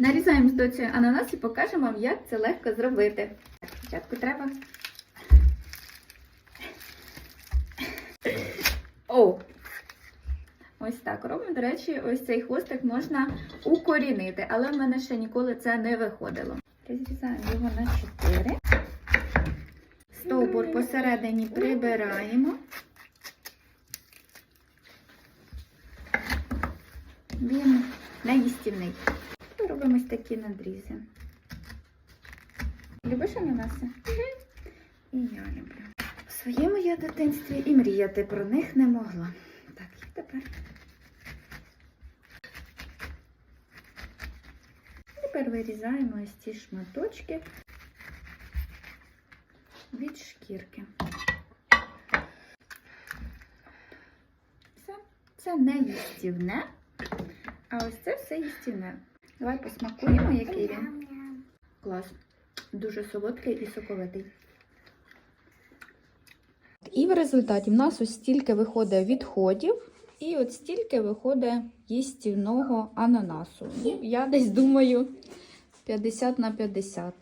Нарізаємо з доцею ананас і покажемо вам, як це легко зробити. Спочатку треба. О! Ось так робимо. До речі, ось цей хвостик можна укорінити, але в мене ще ніколи це не виходило. Розрізаємо його на 4. Стовбур посередині прибираємо. Він неїстівний. Робимо ось такі надрізи. Любиш ананаси? І я люблю. В своєму я дитинстві і мріяти про них не могла. Так, і тепер. Тепер вирізаємо ось ці шматочки від шкірки. Все, це не їстівне, а ось це все їстівне. Давай посмакуємо, який він. Клас. Дуже солодкий і соковитий. І в результаті в нас ось стільки виходить відходів, і от стільки виходить їстівного ананасу. Ну, я десь думаю 50 на 50.